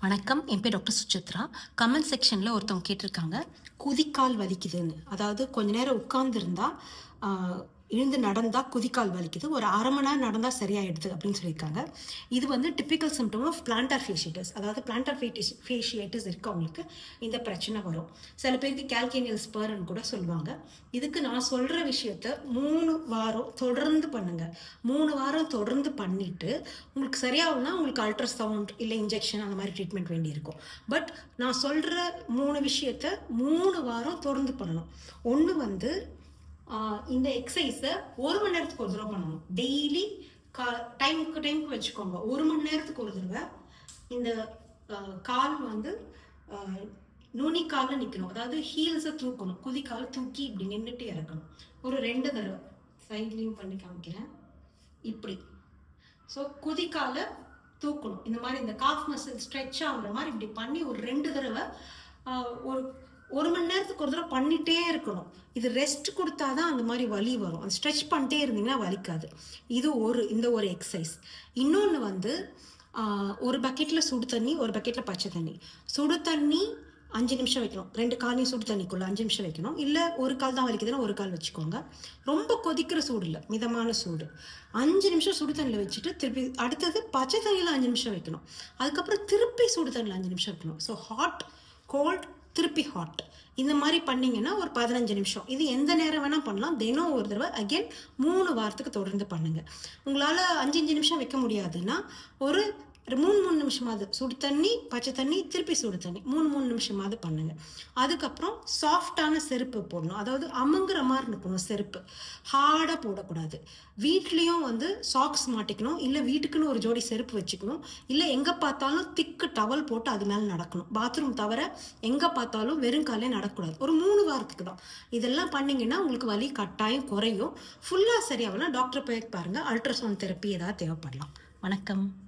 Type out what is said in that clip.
வணக்கம். என் பேர் doctor Suchitra comment செக்ஷனில் ஒருத்தவங்க கேட்டிருக்காங்க. குதிக்கால் வலிக்குதுன்னு. அதாவது கொஞ்ச நேரம் உட்கார்ந்துருந்தா எழுந்து நடந்தால் குதிக்கால் வலிக்குது. ஒரு அரை மணி நேரம் நடந்தால் சரியாயிடுது அப்படின்னு சொல்லியிருக்காங்க. இது வந்து typical symptom of plantar fasciitis அதாவது பிளான்டார் ஃபேட்டிஸ் ஃபேஷியட்டிஸ் இருக்கவங்களுக்கு இந்த பிரச்சனை வரும். சில பேருக்கு கேல்கேனியல் ஸ்பர்ன்னு கூட சொல்லுவாங்க. இதுக்கு நான் சொல்கிற விஷயத்த மூணு வாரம் தொடர்ந்து பண்ணுங்க. மூணு வாரம் தொடர்ந்து பண்ணிட்டு உங்களுக்கு சரியாகும்னா உங்களுக்கு அல்ட்ராசவுண்ட் இல்லை இன்ஜெக்ஷன் அந்த மாதிரி ட்ரீட்மெண்ட் வேண்டியிருக்கும். பட் நான் சொல்கிற மூணு விஷயத்த மூணு வாரம் தொடர்ந்து பண்ணணும். ஒன்று வந்து இந்த எக்ஸசைஸை ஒரு மணி நேரத்துக்கு ஒரு தடவை பண்ணணும். டெய்லி கா டைமுக்கு டைமுக்கு வச்சுக்கோங்க. ஒரு மணி நேரத்துக்கு ஒரு தடவை இந்த கால் வந்து ஆஹ் நுனி காலில் நிற்கணும் அதாவது ஹீல்ஸை தூக்கணும். குதிக்கால் தூக்கி இப்படி நின்றுட்டு இறக்கணும். ஒரு ரெண்டு தடவை. சைட்லேயும் பண்ணி காமிக்கிறேன். இப்படி. ஸோ குதிக்கால தூக்கணும். இந்த மாதிரி இந்த காஃப் மசில் ஸ்ட்ரெச் ஆகுற மாதிரி இப்படி பண்ணி ஒரு ரெண்டு தடவை ஒரு ஒரு மணி நேரத்துக்கு ஒரு தடவை பண்ணிட்டே இருக்கணும். இது ரெஸ்ட் கொடுத்தா தான் அந்த மாதிரி வலி வரும். அந்த ஸ்ட்ரெச் பண்ணிட்டே இருந்தீங்கன்னா வலிக்காது. இது ஒரு இந்த ஒரு எக்ஸசைஸ் இன்னொன்று வந்து ஒரு பக்கெட்டில் சுடு தண்ணி ஒரு பக்கெட்டில் பச்சை தண்ணி. சுடு தண்ணி அஞ்சு நிமிஷம் வைக்கணும். ரெண்டு காலையும் சுடு தண்ணிக்குள்ளே அஞ்சு நிமிஷம் வைக்கணும். இல்லை ஒரு கால் தான் வலிக்குதுன்னா ஒரு கால் வச்சுக்கோங்க. ரொம்ப கொதிக்கிற சூடு இல்லை மிதமான சூடு. அஞ்சு நிமிஷம் சுடு தண்ணியில் வச்சுட்டு திருப்பி அடுத்தது பச்சை தண்ணியில் அஞ்சு நிமிஷம் வைக்கணும். அதுக்கப்புறம் திருப்பி சுடு தண்ணியில் அஞ்சு நிமிஷம் வைக்கணும். ஸோ ஹாட் கோல்ட் திருப்பி ஹாட் இந்த மாதிரி பண்ணீங்கன்னா ஒரு பதினஞ்சு நிமிஷம். இது எந்த நேரம் வேணால் பண்ணலாம். தினம் ஒரு தடவை அகைன் மூணு வாரத்துக்கு தொடர்ந்து பண்ணுங்கள் உங்களால் அஞ்சு அஞ்சு நிமிஷம் வைக்க முடியாதுன்னா ஒரு மூணு மூணு நிமிஷமாவது சுடு தண்ணி பச்சை தண்ணி திருப்பி சுடு தண்ணி. மூணு மூணு நிமிஷமாவது பண்ணுங்க. அதுக்கப்புறம் சாஃப்டான செருப்பு போடணும். அதாவது அமுங்குற மாதிரி இருக்கணும் செருப்பு. ஹார்டாக போடக்கூடாது. வீட்லேயும் வந்து சாக்ஸ் மாட்டிக்கணும். இல்லை வீட்டுக்குன்னு ஒரு ஜோடி செருப்பு வச்சுக்கணும். இல்லை எங்கே பார்த்தாலும் திக்கு டவல் போட்டு அது மேலே நடக்கணும். பாத்ரூம் தவிர எங்கே பார்த்தாலும் வெறும் காலே நடக்கக்கூடாது. ஒரு மூணு வாரத்துக்கு தான். இதெல்லாம் பண்ணீங்கன்னா உங்களுக்கு வலி கட்டாயம் குறையும். ஃபுல்லாக சரியாகலாம் டாக்டர் போய் பாருங்கள் அல்ட்ராசவுண்ட் தெரப்பி ஏதாவது தேவைப்படலாம். வணக்கம்.